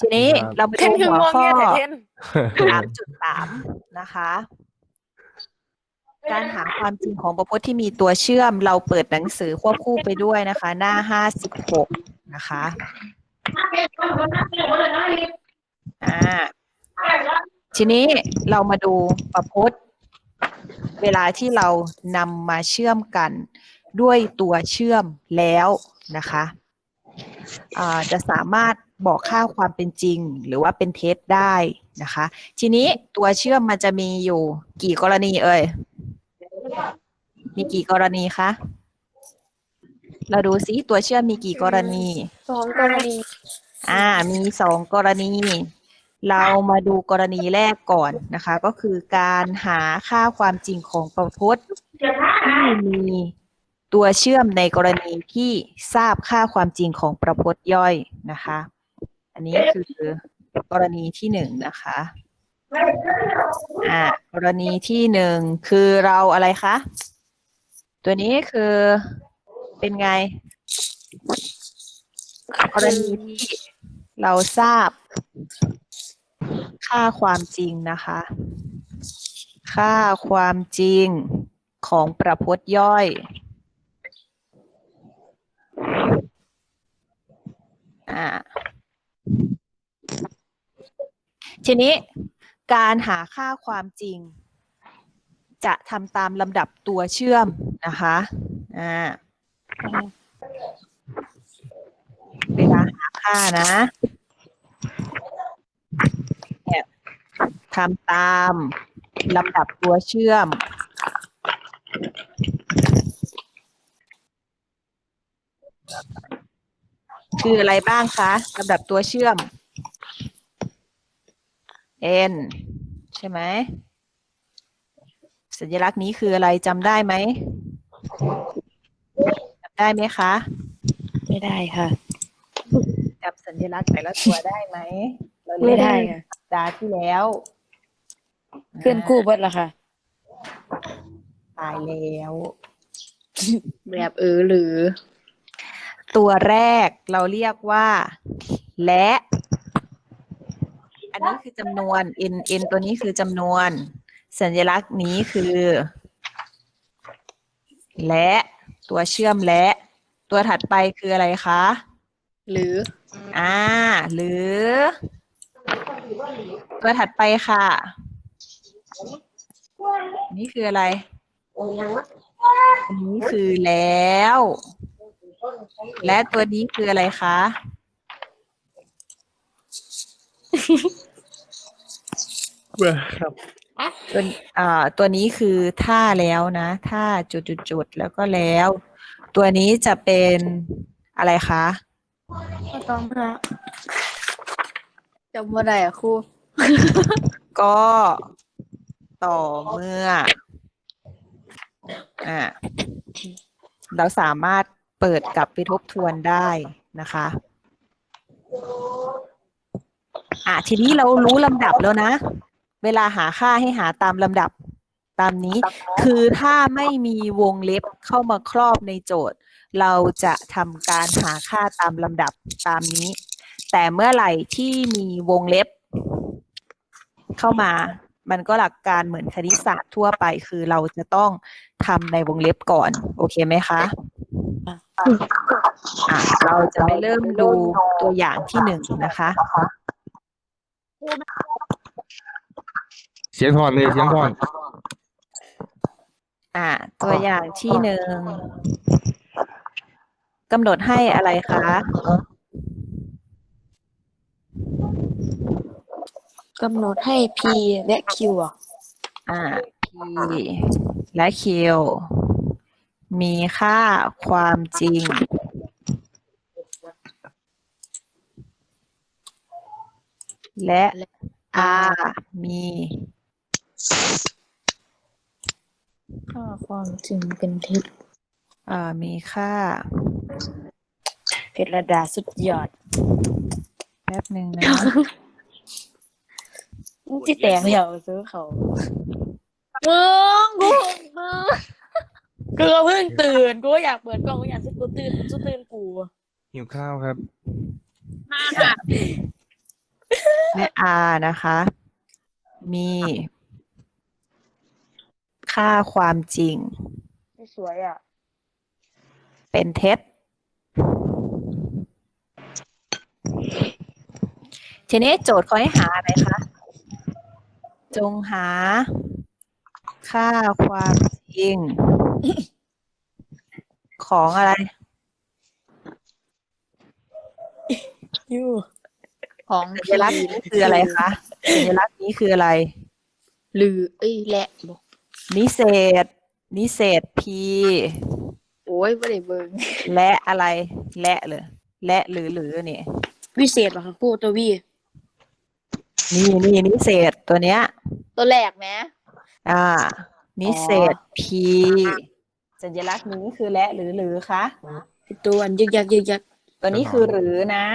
ทีนี้ครับเรามาเทดูนคือหัวงวงข้อเงี้ยแต่เทนสามจุดสามนะคะ การหาความจริงของประพจน์ที่มีตัวเชื่อม เราเปิดหนังสือควบคู่ไปด้วยนะคะ หน้าห้าสิบหกนะคะอ่าทีนี้เรามาดูประพจน์ เวลาที่เรานำมาเชื่อมกันด้วยตัวเชื่อมแล้วนะคะอ่า จะสามารถบอกค่าความเป็นจริง หรือว่าเป็นเท็จได้นะคะ ทีนี้ตัวเชื่อมมันจะมีอยู่กี่กรณีเอ่ย มีกี่กรณีคะ เราดูซิตัวเชื่อมมีกี่กรณี สองกรณี อ่า มีสองกรณี เรามาดูกรณีแรกก่อนนะคะ ก็คือการหาค่าความจริงของประพจน์ที่มี ตัวเชื่อมในกรณีที่ทราบค่าความจริงของประพจน์ย่อยนะคะ อันนี้คือกรณีที่หนึ่งนะคะอ่ากรณีที่หนึ่งคือเราอะไรคะ ตัวนี้คือเป็นไง กรณีที่เราทราบ ค่าความจริงนะคะ ค่าความจริงของประพจน์ย่อย อ่า ทีนี้การหาค่าความจริง จะทำตามลำดับตัวเชื่อมนะคะอ่าเวลาหาค่านะเนี่ยทำตามลำดับตัวเชื่อม คืออะไรบ้างคะลำดับตัวเชื่อม n ใช่ไหม สัญลักษณ์นี้คืออะไรจำได้ไหมจำได้ไหมคะ ไม่ได้ค่ะจำสัญลักษณ์แต่ละตัวได้ไหมเราเรีไม่ยนได้ในค่ะ สัปดาห์ที่แล้วเพื่อนกู้เบิดละค่ะ ตายแล้ว แบบเออหรือ ตัวแรกเราเรียกว่า และ อันนี้คือจำนวน n n ตัวนี้คือจำนวน สัญลักษณ์นี้คือ และตัวเชื่อมและ ตัวถัดไปคืออะไรคะ หรือ อ่า หรือ ตัวถัดไปค่ะ นี่คืออะไร อันนี้คือแล้ว และตัวนี้คืออะไรคะครับตัวอ่าตัวนี้คือท่าแล้วนะท่าจุดจุดจุดๆๆแล้วก็แล้ว ตัวนี้จะเป็นอะไรคะก็ต้องฮะจำว่าได้อะครูก็ต่อเมื่อ อ่าเราสามารถ เปิดกลับไปทบทวนได้นะคะอะทีนี้เรารู้ลำดับแล้วนะ เวลาหาค่าให้หาตามลำดับตามนี้ คือถ้าไม่มีวงเล็บเข้ามาครอบในโจทย์ เราจะทำการหาค่าตามลำดับตามนี้ แต่เมื่อไหร่ที่มีวงเล็บ เข้ามา มันก็หลักการเหมือนคณิตศาสตร์ทั่วไป คือเราจะต้องทำในวงเล็บก่อน โอเคไหมคะ อะเราจะไปเริ่มดูตัวอย่างที่หนึ่งนะคะ เสียงทอนเลยเสียงทอนอ่าตัวอย่างที่หนึ่งกำหนดให้อะไรคะ กำหนดให้ P และ Q อะอ่า p และ q มีค่าความจริง และ r มีค่าความจริงเป็นเท็จเอ่อมีค่า เพชรระดาสุดยอด แป๊บหนึ่งนะ ที่แตงเหี่ยวซื้อเขา มึงกูมึง กูก็เพิ่งตื่นกูก็อยากเปิดกล้องกูอยากจะกูตื่นกูตื่นกูหิวข้าวครับและ R นะคะ มี ค่าความจริง ไม่สวยอะเป็นเท็จทีนี้โจทย์เขาให้หาอะไรคะ จงหา ค่าความจริง ของอะไร ยูของสัญลักษณ์นี้คืออะไรคะสัญลักษณ์นี้คืออะไร หรือเอ้ยแหละบอกนิเศษ นิเศษ P โอ้ยไม่ได้เบิ่งและอะไร และเลย และหรือหรือนี่ วิเศษเหรอคะพูดตัววีนี่นี่นิเศษตัวเนี้ย ตัวแรกไหมอ่า นิเศษ P สัญลักษณ์นี้คือและหรือหรือคะไอ้ตัวอันยึกยักยึกยักตัวนี้คือหรือนะ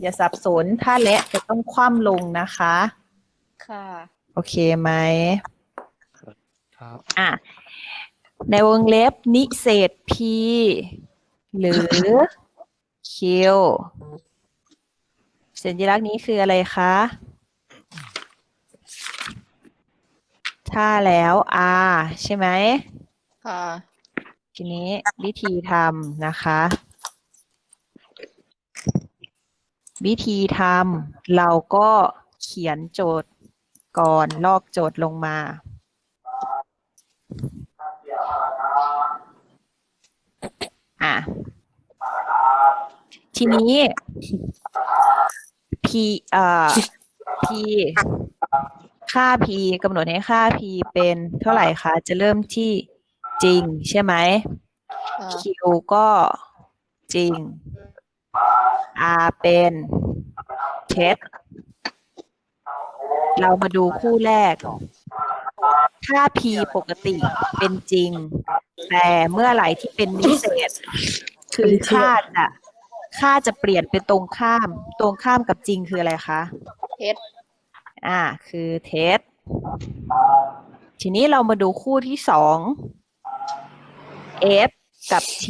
อย่าสับสนถ้าและจะต้องคว่ำลงนะคะ ค่ะ โอเคไหมครับอะในวงเล็บนิเศษ P หรือ Q สัญลักษณ์นี้คืออะไรคะ ถ้าแล้ว R ใช่ไหม ค่ะ ทีนี้วิธีทำนะคะ วิธีทำเราก็เขียนโจทย์ก่อนลอกโจทย์ลงมา อะ ทีนี้ p เอ่อ p ค่า p กำหนดให้ค่า p เป็นเท่าไหร่คะ จะเริ่มที่จริงใช่ไหมค่ะ Q ก็จริง R เป็นเท็จเรามาดูคู่แรกถ้า P ปกติเป็นจริง แต่เมื่อไหร่ที่เป็นนิเศษ คือค่าจะค่าจะเปลี่ยนเป็นตรงข้าม ตรงข้ามกับจริงคืออะไรคะเท็จ อ่า คือเท็จทีนี้เรามาดูคู่ที่สอง F กับ T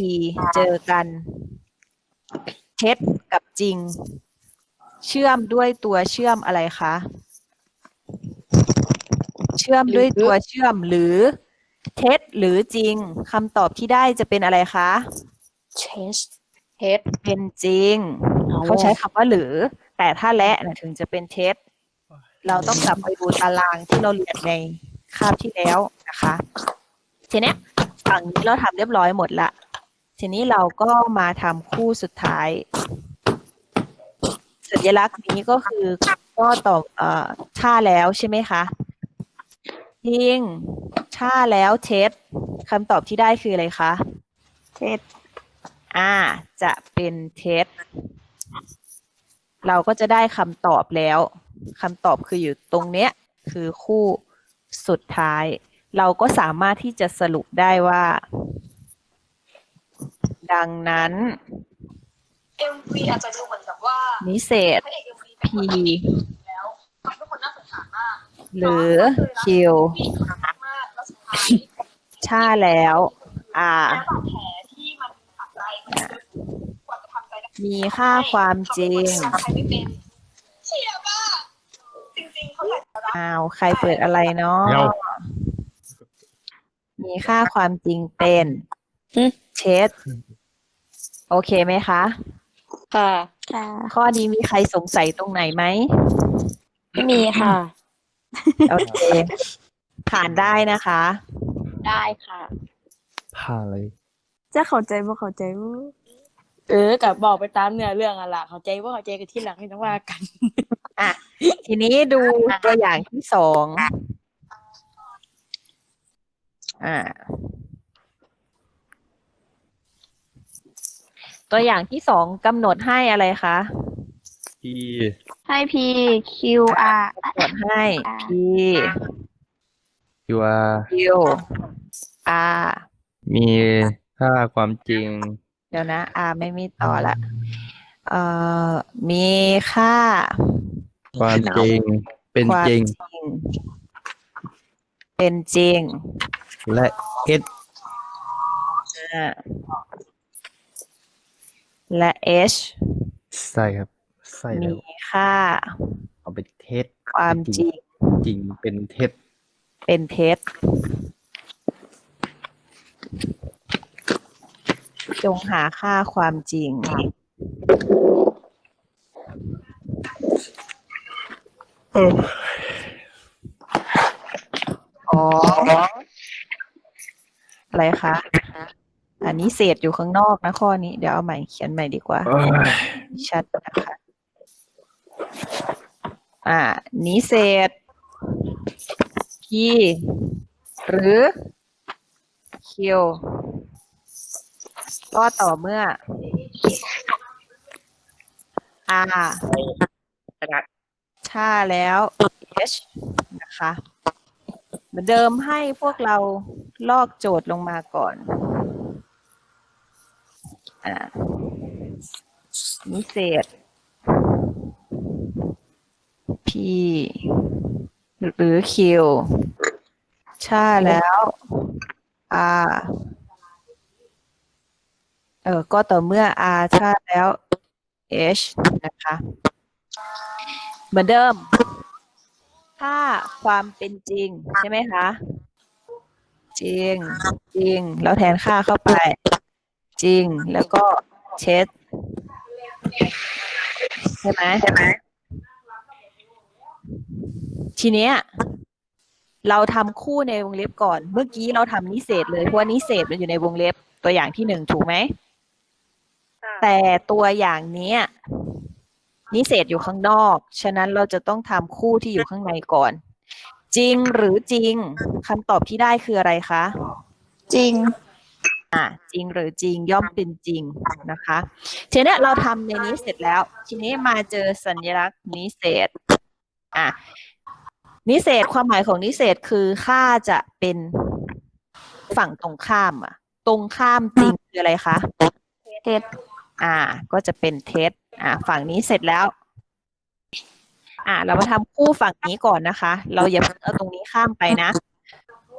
เจอกันเท็จกับจริง เชื่อมด้วยตัวเชื่อมอะไรคะ เชื่อมด้วยตัวเชื่อมหรือ เท็จหรือจริงคำตอบที่ได้จะเป็นอะไรคะเชสเท็จเป็นจริงเอาเขาใช้คำว่าหรือ แต่ถ้าและนะถึงจะเป็นเท็จ เราต้องกลับไปดูตารางที่เราเรียนในคาบที่แล้วนะคะ ทีเนี้ยฝั่งนี้เราทำเรียบร้อยหมดละ ทีนี้เราก็มาทำคู่สุดท้าย สัญลักษณ์นี้ก็คือก็ต่อเอ่อท่าแล้วใช่ไหมคะจริงท่าแล้วเท็จคำตอบที่ได้คืออะไรคะเท็จอ่า จะเป็นเท็จ เราก็จะได้คำตอบแล้ว คำตอบคืออยู่ตรงเนี้ยคือคู่สุดท้าย เราก็สามารถที่จะสรุปได้ว่า ดังนั้น MV อาจจะดูเหมือนกับว่านิเศษ พระเอก MV P แล้วทำให้คนน่าสงสารมากหรือ Q พี่คนรักมากแล้วสุดท้ายช่าแล้ว R แล้วบาดแผลที่มันฝังใจมันกว่าจะทำใจได้มีค่าความจริงเขาเป็นคนที่รักใครไม่เป็นเชียร์บ้าจริงๆเขา อยากจะรักอ้าวใครเปิดอะไรเนาะเดี๋ยว มีค่าความจริงเป็นเช็ด โอเคไหมคะ ค่ะ ค่ะ ข้อนี้มีใครสงสัยตรงไหนไหม ไม่มีค่ะ โอเค ผ่านได้นะคะ ได้ค่ะ ผ่าเลยจะเข้าใจบ่เข้าใจบ่เออกับบอกไปตามเนื้อเรื่องอะล่ะเข้าใจว่าเข้าใจกันที่หลังไม่ต้องว่ากัน อะทีนี้ดูตัวอย่างที่สองอ่า ตัวอย่างที่สองกำหนดให้อะไรคะ P ให้ P Q R กำหนดให้ P Q R Q R มีค่าความจริง เดี๋ยวนะ R ไม่มีต่อละเอ่อมีค่า ความจริงเป็นความจริงจริงเป็นจริงและ S อ่าและ H ใส่ครับ ใส่มีแล้วค่า เอาไปเทท็จความจริงจริงเป็นเท็จเป็นเท็จจงหาค่าความจริง อ๋อ อะไรคะ อันนี้เศษอยู่ข้างนอกนะข้อนี้ เดี๋ยวเอาใหม่เขียนใหม่ดีกว่าเอ้ยชัดนะคะ อ่า นี้เศษ p หรือ q ก็ต่อเมื่อ r ถ้า แล้ว h นะคะ เหมือนเดิมให้พวกเราลอกโจทย์ลงมาก่อนอ่านิเศษ p หรือ q ใช่แล้ว r เออ ก็ต่อเมื่อ r ใช่แล้ว h นะคะ เหมือนเดิมถ้าความเป็นจริง ใช่ไหมคะ จริง จริง แล้วแทนค่าเข้าไป จริง แล้วก็เช็ด ใช่ไหมใช่ไหมทีเนี้ยเราทำคู่ในวงเล็บก่อน เมื่อกี้เราทำนิเศษเลยเพราะว่านิเศษมันอยู่ในวงเล็บตัวอย่างที่หนึ่งถูกไหม แต่ตัวอย่างเนี้ย นิเศษอยู่ข้างนอก ฉะนั้นเราจะต้องทำคู่ที่อยู่ข้างในก่อน จริงหรือจริงคำตอบที่ได้คืออะไรคะ จริง อะจริงหรือจริงย่อมเป็นจริงนะคะทีเนี้ยเราทำในนี้เสร็จแล้ว ทีนี้มาเจอสัญลักษณ์นิเศษอะนิเศษความหมายของนิเศษคือค่าจะเป็นฝั่งตรงข้ามอะ ตรงข้ามจริงคืออะไรคะเท็จอ่า ก็จะเป็นเท็จ อ่าฝั่งนี้เสร็จแล้ว อ่าเรามาทำคู่ฝั่งนี้ก่อนนะคะ เราอย่าเพิ่งเอาตรงนี้ข้ามไปนะ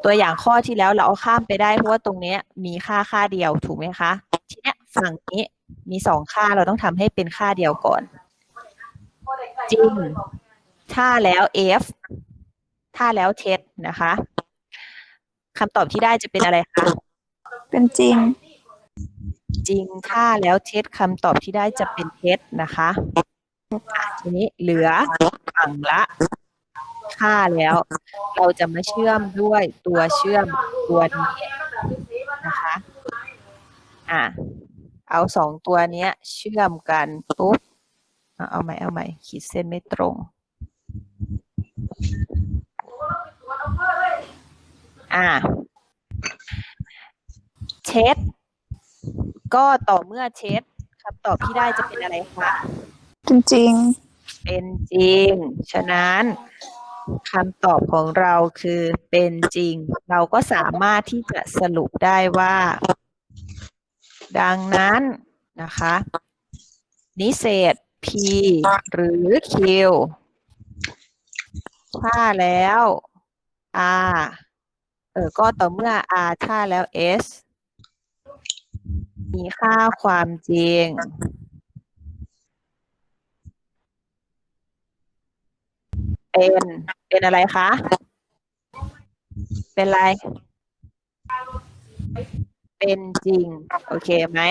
ตัวอย่างข้อที่แล้วเราเอาข้ามไปได้เพราะว่าตรงเนี้ย มีค่าค่าเดียวถูกไหมคะทีเนี้ยฝั่งนี้มีสองค่าเราต้องทำให้เป็นค่าเดียวก่อนจริงถ้าแล้ว f ถ้าแล้วเท็จนะคะคำตอบที่ได้จะเป็นอะไรคะเป็นจริง จริงถ้าแล้วเท็จคำตอบที่ได้จะเป็นเท็จนะคะทีนี้เหลือฝั่งละค่าแล้ว เราจะมาเชื่อมด้วยตัวเชื่อมตัวนี้นะคะอะเอาสองตัวเนี้ย เชื่อมกันปุ๊บเอาใหม่เอาใหม่ขีดเส้นไม่ตรงอะเช็ด ก็ต่อเมื่อเช็ดคำตอบที่ได้จะเป็นอะไรคะเป็นจริงเป็นจริง ฉะนั้นคำตอบของเราคือเป็นจริง เราก็สามารถที่จะสรุปได้ว่า ดังนั้นนะคะ นิเศษ p หรือ q ถ้าแล้ว r เออก็ต่อเมื่อ r ถ้าแล้ว s มีค่าความจริง เป็นเป็นอะไรคะ เป็นอะไร เป็นจริง โอเคไหม